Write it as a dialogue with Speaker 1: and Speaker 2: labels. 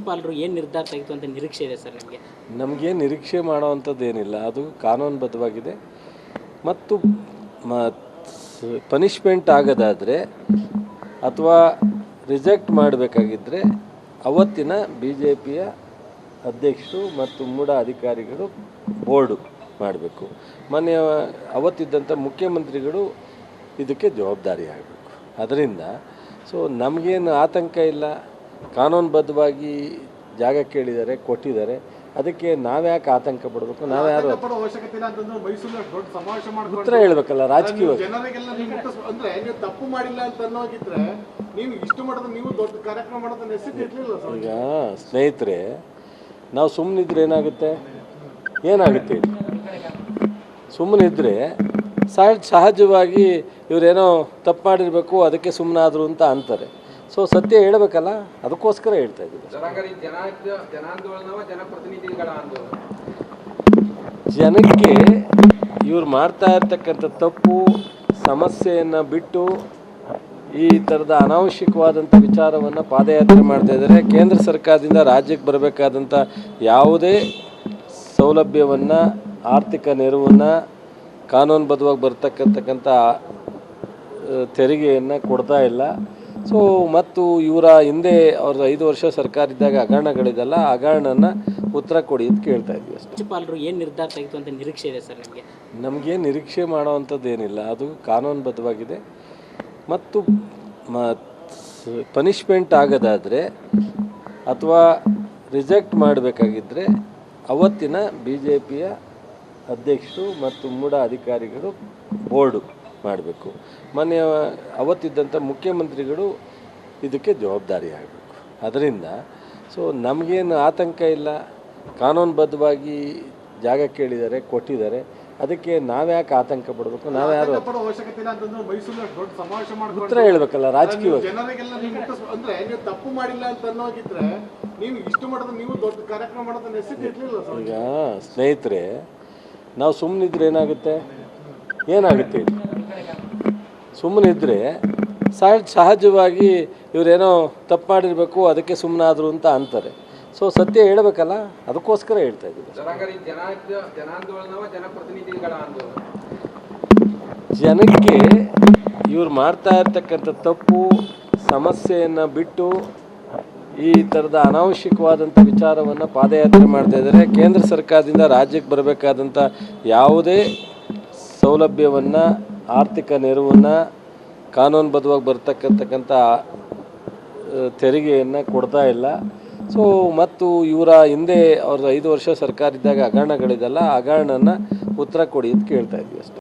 Speaker 1: ರಾಜ್ಯಪಾಲರು ಏನು ನಿರ್ಧಾರ ತೆಗೆದು ಅಂತ ನಿರೀಕ್ಷೆ ಇದೆ ಸರ್ ನಿಮಗೆ?
Speaker 2: ನಮಗೆ ನಿರೀಕ್ಷೆ ಮಾಡೋವಂಥದ್ದು ಏನಿಲ್ಲ ಅದು ಕಾನೂನುಬದ್ಧವಾಗಿದೆ. ಮತ್ತು ಪನಿಷ್ಮೆಂಟ್ ಆಗೋದಾದರೆ ಅಥವಾ ರಿಜೆಕ್ಟ್ ಮಾಡಬೇಕಾಗಿದ್ದರೆ ಅವತ್ತಿನ ಬಿ ಜೆ ಪಿಯ ಅಧ್ಯಕ್ಷರು ಮತ್ತು ಮೂಡ ಅಧಿಕಾರಿಗಳು ಬೋರ್ಡು ಮಾಡಬೇಕು. ಮೊನ್ನೆ ಅವತ್ತಿದ್ದಂಥ ಮುಖ್ಯಮಂತ್ರಿಗಳು ಇದಕ್ಕೆ ಜವಾಬ್ದಾರಿ ಆಗಬೇಕು ಅದರಿಂದ, ಸೊ ನಮಗೇನು ಆತಂಕ ಇಲ್ಲ. ಕಾನೂನುಬದ್ಧವಾಗಿ ಜಾಗ ಕೇಳಿದ್ದಾರೆ ಕೊಟ್ಟಿದ್ದಾರೆ ಅದಕ್ಕೆ ನಾವ್ಯಾಕೆ ಆತಂಕ ಪಡಬೇಕು? ನಾವ್ಯಾರು ಉತ್ತರ ಹೇಳ್ಬೇಕಲ್ಲ
Speaker 3: ರಾಜಕೀಯ
Speaker 2: ಈಗ ಸ್ನೇಹಿತರೆ ನಾವು ಸುಮ್ಮನಿದ್ರೆ ಏನಾಗುತ್ತೆ? ಏನಾಗುತ್ತೆ ಸುಮ್ಮನಿದ್ರೆ ಸಹಜ ಸಹಜವಾಗಿ ಇವರೇನೋ ತಪ್ಪು ಮಾಡಿರಬೇಕು ಅದಕ್ಕೆ ಸುಮ್ಮನಾದ್ರು ಅಂತ ಅಂತಾರೆ. ಸೊ ಸತ್ಯ ಹೇಳಬೇಕಲ್ಲ ಅದಕ್ಕೋಸ್ಕರ ಹೇಳ್ತಾ ಇದ್ದೀವಿ. ಜನಕ್ಕೆ ಇವ್ರು ಮಾಡ್ತಾ ಇರ್ತಕ್ಕಂಥ ತಪ್ಪು ಸಮಸ್ಯೆಯನ್ನು ಬಿಟ್ಟು ಈ ಥರದ ಅನಾವಶ್ಯಕವಾದಂಥ ವಿಚಾರವನ್ನು ಪಾದಯಾತ್ರೆ ಮಾಡ್ತಾ ಇದ್ದಾರೆ. ಕೇಂದ್ರ ಸರ್ಕಾರದಿಂದ ರಾಜ್ಯಕ್ಕೆ ಬರಬೇಕಾದಂಥ ಯಾವುದೇ ಸೌಲಭ್ಯವನ್ನು ಆರ್ಥಿಕ ನೆರವನ್ನು ಕಾನೂನುಬದ್ಧವಾಗಿ ಬರ್ತಕ್ಕಂಥಕ್ಕಂಥ ತೆರಿಗೆಯನ್ನು ಕೊಡ್ತಾ ಇಲ್ಲ. ಸೊ ಮತ್ತು ಇವರ ಹಿಂದೆ ಅವ್ರದ್ದು ಐದು ವರ್ಷ ಸರ್ಕಾರ ಇದ್ದಾಗ ಹಗರಣಗಳಿದೆಲ್ಲ ಹಗರಣನ ಉತ್ತರ ಕೊಡಿ ಅಂತ ಕೇಳ್ತಾ ಇದ್ವಿ ಅಷ್ಟೇ.
Speaker 1: ರಾಜ್ಯಪಾಲರು ಏನು ನಿರ್ಧಾರ ತೆಗೆದು ಅಂತ ನಿರೀಕ್ಷೆ ಇದೆ ಸರ್ ನಿಮಗೆ?
Speaker 2: ನಮಗೆ ನಿರೀಕ್ಷೆ ಮಾಡೋವಂಥದ್ದು ಏನಿಲ್ಲ ಅದು ಕಾನೂನುಬದ್ಧವಾಗಿದೆ. ಮತ್ತು ಪನಿಷ್ಮೆಂಟ್ ಆಗೋದಾದರೆ ಅಥವಾ ರಿಜೆಕ್ಟ್ ಮಾಡಬೇಕಾಗಿದ್ದರೆ ಅವತ್ತಿನ ಬಿ ಜೆ ಪಿಯ ಅಧ್ಯಕ್ಷರು ಮತ್ತು ಮೂಢ ಅಧಿಕಾರಿಗಳು ಬೋರ್ಡು. ಮಾಡಬೇಕು. ಮೊನ್ನೆ ಅವತ್ತಿದ್ದಂಥ ಮುಖ್ಯಮಂತ್ರಿಗಳು ಇದಕ್ಕೆ ಜವಾಬ್ದಾರಿ ಆಗಬೇಕು ಅದರಿಂದ ಸೊ ನಮಗೇನು ಆತಂಕ ಇಲ್ಲ. ಕಾನೂನುಬದ್ಧವಾಗಿ ಜಾಗ ಕೇಳಿದ್ದಾರೆ ಕೊಟ್ಟಿದ್ದಾರೆ ಅದಕ್ಕೆ ನಾವ್ಯಾಕೆ ಆತಂಕ ಪಡಬೇಕು? ನಾವ್ಯಾರು ಉತ್ತರ ಹೇಳ್ಬೇಕಲ್ಲ
Speaker 3: ರಾಜಕೀಯ
Speaker 2: ಈಗ ಸ್ನೇಹಿತರೆ ನಾವು ಸುಮ್ಮನಿದ್ರೆ ಏನಾಗುತ್ತೆ? ಏನಾಗುತ್ತೆ ಹೇಳಿ ಇದ್ದರೆ ಸಹ ಸಹಜವಾಗಿ ಇವರೇನೋ ತಪ್ಪು ಮಾಡಿರಬೇಕು ಅದಕ್ಕೆ ಸುಮ್ಮನಾದರು ಅಂತ ಅಂತಾರೆ. ಸೊ ಸತ್ಯ ಹೇಳಬೇಕಲ್ಲ ಅದಕ್ಕೋಸ್ಕರ ಹೇಳ್ತಾ
Speaker 4: ಆಂದೋಲನ.
Speaker 2: ಜನಕ್ಕೆ ಇವ್ರು ಮಾಡ್ತಾ ಇರ್ತಕ್ಕಂಥ ತಪ್ಪು ಸಮಸ್ಯೆಯನ್ನು ಬಿಟ್ಟು ಈ ಥರದ ಅನಾವಶ್ಯಕವಾದಂಥ ವಿಚಾರವನ್ನು ಪಾದಯಾತ್ರೆ ಮಾಡ್ತಾ ಇದ್ದಾರೆ. ಕೇಂದ್ರ ಸರ್ಕಾರದಿಂದ ರಾಜ್ಯಕ್ಕೆ ಬರಬೇಕಾದಂಥ ಯಾವುದೇ ಸೌಲಭ್ಯವನ್ನು ಆರ್ಥಿಕ ನೆರವನ್ನು ಕಾನೂನುಬದ್ಧವಾಗಿ ಬರ್ತಕ್ಕಂಥ ತೆರಿಗೆಯನ್ನು ಕೊಡ್ತಾ ಇಲ್ಲ. ಸೊ ಮತ್ತು ಇವರ ಹಿಂದೆ ಅವ್ರದ್ದು ಐದು ವರ್ಷ ಸರ್ಕಾರ ಇದ್ದಾಗ ಹಗರಣಗಳಿದೆಲ್ಲ ಹಗರಣನ ಉತ್ತರ ಕೊಡಿ ಅಂತ ಕೇಳ್ತಾ ಇದ್ವಿ ಅಷ್ಟೇ.